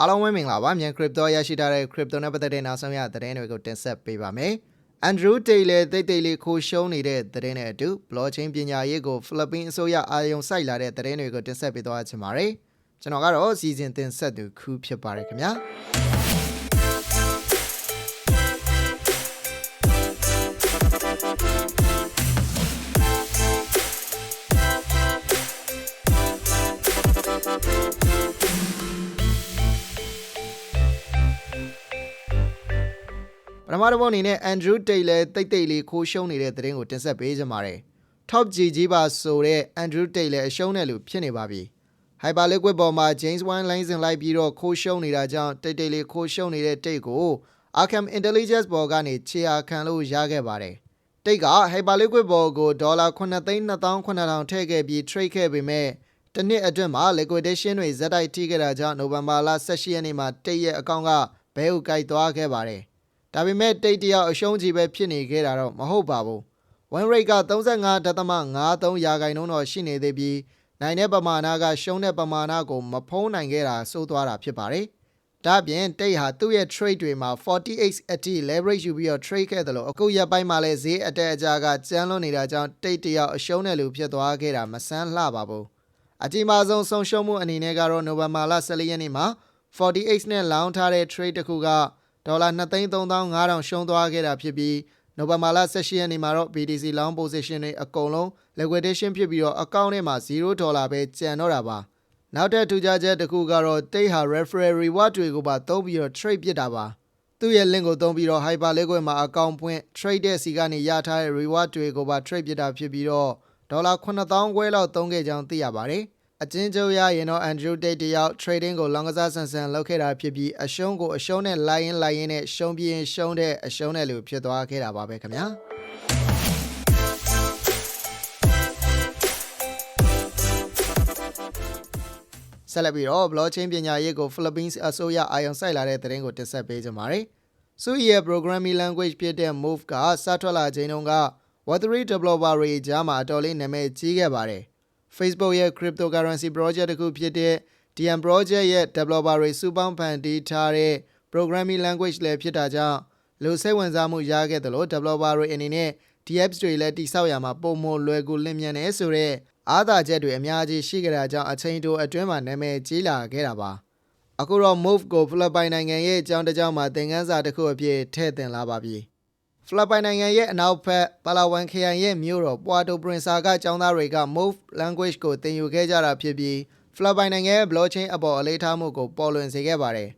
အားလုံးပဲမင်္ဂလာပါမြန် crypto ရရှိထားတဲ့ crypto နဲ့ပတ်သက်တဲ့နောက်ဆုံးရသတင်းတွေကိုတင်ဆက်ပေးပါမယ်။ Andrew Taylor တိတ်တိတ်လေးခိုးရှုံးနေတဲ့သတင်းတွေအတူ blockchain ပညာရေးကို Philippines အစိုးရအာရုံစိုက်လာတဲ့သတင်းတွေကိုတင်ဆက်ပေးသွားချင်ပါတယ်။ကျွန်တော်ကတော့စီစဉ်တင်ဆက်သူခူးဖြစ်ပါတယ်ခင်ဗျာ။ မတစ်ပုတ်အနေနဲ့ Andrew Taylor တိတ်တိတ်လေးခိုးရှုံးနေတဲ့သတင်းကိုတင်ဆက်ပေးကြပါမယ်။ Top GG ပါဆိုတဲ့ Andrew Taylor အရှုံးတဲ့လူဖြစ်နေပါပြီ။ Hyperliquid ပေါ်မှာ James Wan လိုင်းစဉ်လိုက်ပြီးတော့ခိုးရှုံးနေတာကြောင့်တိတ်တိတ်လေးခိုးရှုံးနေတဲ့တိတ်ကို Arkham Intelligence ပေါ်ကနေခြေရာခံလို့ရခဲ့ပါတယ်။တိတ်က Hyperliquid ပေါ်ကိုဒေါ်လာ9,290,000ထည့်ခဲ့ပြီး trade ခဲ့ပေမဲ့တစ်နှစ်အတွင်းမှာ liquidation တွေဇက်တိုက်ထိခဲ့တာကြောင့်နိုဝင်ဘာလ18ရက်နေ့မှာတိတ်ရဲ့အကောင့်ကဘဲဥကိုက်သွားခဲ့ပါတယ်။ ဒါပေမဲ့တိတ်တယောက်အရှုံးကြီးပဲဖြစ်နေခဲ့တာတော့မဟုတ်ပါဘူး။ win rate က35.53ရာခိုင်နှုန်းတော့ရှိနေသေးပြီးနိုင်တဲ့ပမာဏကရှုံးတဲ့ပမာဏကိုမဖုံးနိုင်ခဲ့တာစိုးသွားတာဖြစ်ပါတယ်။ဒါ့အပြင်တိတ်ဟာသူ့ရဲ့ trade တွေမှာ48အထိ leverage ယူပြီးတော့ trade ခဲ့တယ်လို့အခုရက်ပိုင်းမှာလည်းဈေးအတက်အကျကကျန်းလွန်နေတာကြောင့်တိတ်တယောက်အရှုံးတဲ့လူဖြစ်သွားခဲ့တာမဆန်းလှပါဘူး။အကြီးမားဆုံးဆုံးရှုံးမှုအနေနဲ့ကတော့နိုဝင်ဘာလ14ရက်နေ့မှာ48နဲ့လောင်းထားတဲ့ trade တစ်ခုက ဒေါ်လာ2,3500ရှုံးသွားခဲ့တာဖြစ်ပြီးနိုဝင်ဘာလ18ရက်နေ့မှာတော့ BTC long position တွေအကုန်လုံး liquidation ဖြစ်ပြီးတော့အကောင့်ထဲမှာ0ဒေါ်လာပဲကျန်တော့တာပါနောက်ထပ်ထူးခြားချက်တစ်ခုကတော့တိတ်ဟာ referral reward တွေကိုပါသုံးပြီးတော့ trade ပြစ်တာပါသူ့ရဲ့ link ကိုသုံးပြီးတော့ hyperliquid မှာအကောင့်ဖွင့် trade တဲ့စီကနေရထားတဲ့ reward တွေကိုပါ trade ပြစ်တာဖြစ်ပြီးတော့ဒေါ်လာ9000ခွဲလောက်သုံးခဲ့ကြောင်းသိရပါတယ် အချင်းချုပ်ရရင်တော့ Andrew Tate တယောက် trading ကိုလောင်ကစားဆန်ဆန်လုပ်ခဲ့တာဖြစ်ပြီးအရှုံးကိုအရှုံးနဲ့လိုက်ရင်လိုက်ရင်နဲ့ရှုံးပြင်းရှုံးတဲ့အရှုံးတဲ့လူဖြစ်သွားခဲ့တာပါပဲခင်ဗျာဆက်လက်ပြီးတော့ blockchain ပညာရေးကို Philippines အစိုးရအာရုံစိုက်လာတဲ့သတင်းကိုတင်ဆက်ပေးကြပါမယ်။စုရဲ့ programming language ဖြစ်တဲ့ Move ကစထွက်လာချိန်တုန်းက Web3 developer တွေကြားမှာအတော်လေးနာမည်ကြီးခဲ့ပါတယ်။ Facebook ရဲ့ cryptocurrency project တစ်ခုဖြစ်တဲ့ DM project ရဲ့ developer တွေစုပေါင်းဖန်တီးထားတဲ့ programming language လည်းဖြစ်တာကြောင့်လူစိတ်ဝင်စားမှုရခဲ့တယ်လို့ developer တွေအနေနဲ့ DApps တွေလည်းတိစောက်ရမှာပုံမလွယ်ကူလင့်မြန်တယ်ဆိုတော့အားသာချက်တွေအများကြီးရှိကြတာကြောင့်အချိန်တိုအတွင်းမှာနာမည်ကြီးလာခဲ့တာပါအခုတော့ move ကိုဖိလစ်ပိုင်နိုင်ငံရဲ့အကြောင်းတစ်ကြောင်းမှာသင်ခန်းစာတစ်ခုအဖြစ်ထည့်သင်လာပါပြီ ဖိလစ်ပိုင်နိုင်ငံရဲ့အနောက်ဘက်ပါလာဝန်ခရိုင်ရဲ့မြို့တော်ပွာတိုပရင်ဆာကကျောင်းသားတွေက move language ကိုသင်ယူခဲ့ကြတာဖြစ်ပြီးဖိလစ်ပိုင်နိုင်ငံရဲ့ blockchain အပေါ်အလေးထားမှုကိုပေါ်လွင်စေခဲ့ပါတယ်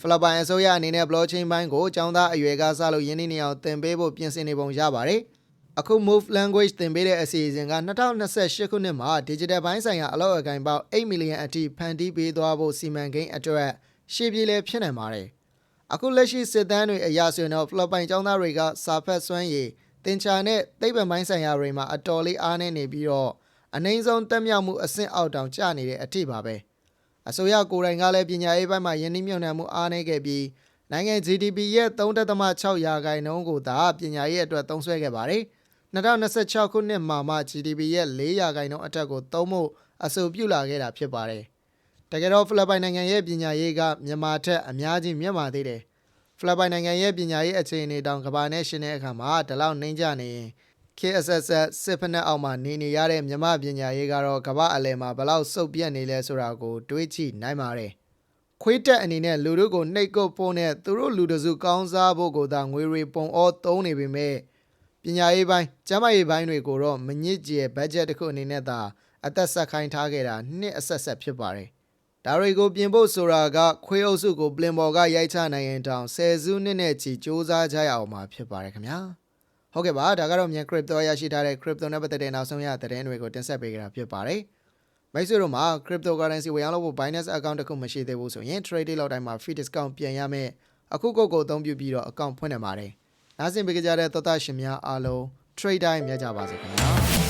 ဖိလစ်ပိုင်အစိုးရအနေနဲ့ blockchain ဘိုင်းကိုကျောင်းသားအရွယ်ကစလို့ယင်းနှနေအောင်သင်ပေးဖို့ပြင်ဆင်နေပုံရပါတယ်။အခု move language သင်ပေးတဲ့အစီအစဉ်က2028ခုနှစ်မှာ digital ဘိုင်းဆိုင်ရာအလောက်အကိုင်ပေါက်8 million အထိဖန်တီးပေးသွားဖို့စီမံကိန်းအတွက်ရှေ့ပြေးလဲဖြစ်နိုင်ပါတယ်။ အခုလက်ရှိစစ်တမ်းတွေအရဆိုရင်တော့ဖိလစ်ပိုင်ကျောင်းသားတွေကစာဖတ်စွမ်းရည်တင်ချာနဲ့သိပ္ပံပိုင်းဆိုင်ရာတွေမှာအတော်လေးအားနည်းနေပြီးတော့အနှိမ့်ဆုံးတက်မြောက်မှုအဆင့်အောက်တောင်ကျနေတဲ့အထိပါပဲ။အစိုးရကိုယ်တိုင်ကလည်းပညာရေးပိုင်းမှာယင်းနှိမ့်မြုံနှံမှုအားနည်းခဲ့ပြီးနိုင်ငံ GDP ရဲ့3.6ရာခိုင်နှုန်းကိုသာပညာရေးအတွက်သုံးစွဲခဲ့ပါတယ်။2026ခုနှစ်မှာမှ GDP ရဲ့4ရာခိုင်နှုန်းအထက်ကိုသုံးဖို့အဆိုပြုလာခဲ့တာဖြစ်ပါတယ်။ တကယ်တော့ဖိလစ်ပိုင်နိုင်ငံရဲ့ပညာရေးကမြန်မာထက်အများကြီးမြင့်မာသေးတယ်။ဖိလစ်ပိုင်နိုင်ငံရဲ့ပညာရေးအခြေအနေတောင်ကမ္ဘာနဲ့ရှင်တဲ့အခါမှာဒီလောက်နှိမ့်ကြနေရင် KSS စစ်ဖက်နဲ့အောက်မှာနေနေရတဲ့မြမပညာရေးကတော့ကမ္ဘာအလယ်မှာဘလောက်စုပ်ပြတ်နေလဲဆိုတာကို တွေးကြည့်နိုင်ပါတယ်။ခွေးတက်အနေနဲ့လူတို့ကိုနှိပ်ကုတ်ဖို့နဲ့သူတို့လူတစုကောင်းစားဖို့ကိုသာငွေတွေပုံအောသုံးနေပေမဲ့ပညာရေးပိုင်းကျန်းမာရေးပိုင်းတွေကိုတော့မညစ်ကြေဘတ်ဂျက်တစ်ခုအနေနဲ့သာအသက်ဆက်ခိုင်းထားခဲ့တာနှစ်အဆက်ဆက်ဖြစ်ပါတယ်။ ဒါတွေကိုပြင်ဖို့ဆိုတာကခွေးအုပ်စုကိုပလင်ပေါ်ကရိုက်ချနိုင်ရင်တောင်ဆယ်စုနှစ်နဲ့ချီစ조사ကြရအောင်မှာဖြစ်ပါတယ်ခင်ဗျာ။ဟုတ်ကဲ့ပါဒါကတော့မြန် crypto ရရှိထားတဲ့ crypto နဲ့ပတ်သက်တဲ့နောက်ဆုံးရသတင်းတွေကိုတင်ဆက်ပေးကြတာဖြစ်ပါတယ်။မိတ်ဆွေတို့မှာ cryptocurrency ဝယ်ရောက်လို့ဖို့ Binance account တစ်ခုမရှိသေးဘူးဆိုရင် trade လောက်တိုင်းမှာ free discount ပြန်ရမယ်အခုကုတ်ကိုအသုံးပြုပြီးတော့ account ဖွင့်နေပါတယ်။နားဆင်ပေးကြတဲ့သောတာရှင်များအားလုံး trade time မြတ်ကြပါစေခင်ဗျာ။